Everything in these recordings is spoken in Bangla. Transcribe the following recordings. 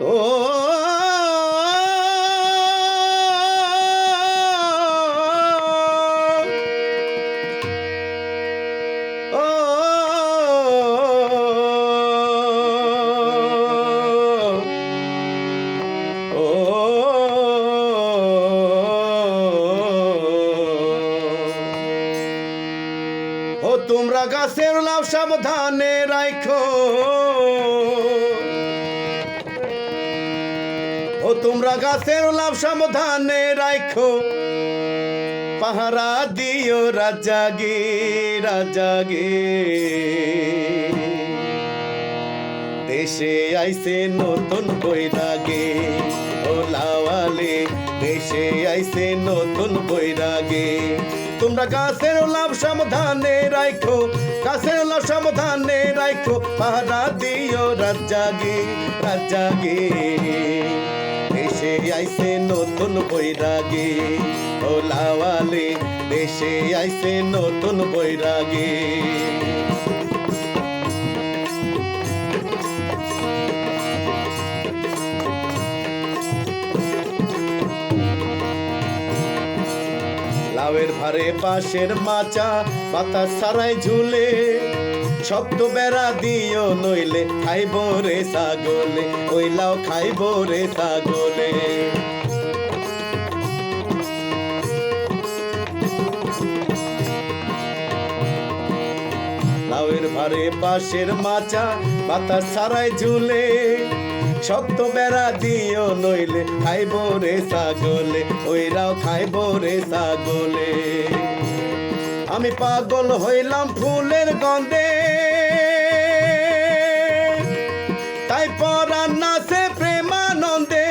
ও তোমরা গাছের লাভ সাবধানে রাখো ও তোমরা গাছের লাভ সাবধানে রাখো পাহারা দিও রাজা রাজাগে রাজাগে দেশে আইসে নতুন বৈরাগে, ও লাওয়ালে দেশে আইসে নতুন বৈরাগে। তোমরা গাছের লাভ সাবধানে রাখো গাছের লাভ সাবধানে রাখো পাহারা দিও রাজাগে রাজাগে দেশে আইছে নতুন বৈরাগে। ও দেশে আইছে নতুন বৈরাগে। লাউয়ের ভারে পাশের মাচা পাতা সারাই ঝুলে। শক্ত বেড়া দিও নইলে, খাইব রে ছাগলে, ওই লাউ খাইব রে ছাগলে। লাউয়ের ভারে পাশের মাচা পাতা সারাই ঝুলে। শক্ত বেড়া দিও নইলে, খাইব রে ছাগলে ওইরাও খাইব রে ছাগলে। আমি পাগল হইলাম ফুলের গন্ধে। তাই পরান নাচে প্রেমানন্দে।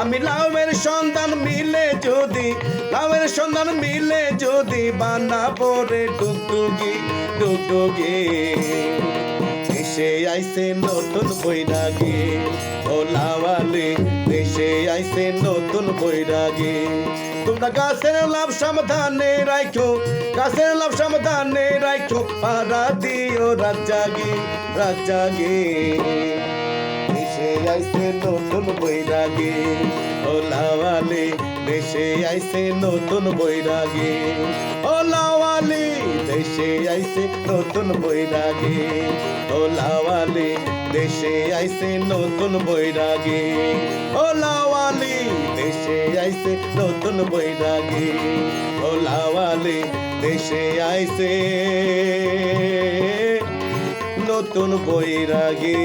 আমি লাউয়ের সন্ধান মিলে যদি, লাউয়ের সন্ধান মিলে যদি বানাবো পরে ডুগডুগি ডুগডুগি আইছে নতুন বৈরাগে। ও লাওয়ালে দেশে আইসে নতুন বৈরাগে। তোমরা গাছের লাভ সাবধানে রাখো গাছের লাভ সাবধানে রাখো পাড়া দিও রাজাগে রাজাগে দেশে আইসে নতুন বৈরাগে। লাওয়ালে, দেশে আইছে নতুন বৈরাগে। ও লাওয়ালে, দেশে আইছে নতুন বৈরাগে। ও লাওয়ালে, দেশে আইছে নতুন বৈরাগে। ও লাওয়ালে, দেশে আইছে নতুন বৈরাগে। ও লাওয়ালে, দেশে আইছে নতুন বৈরাগে।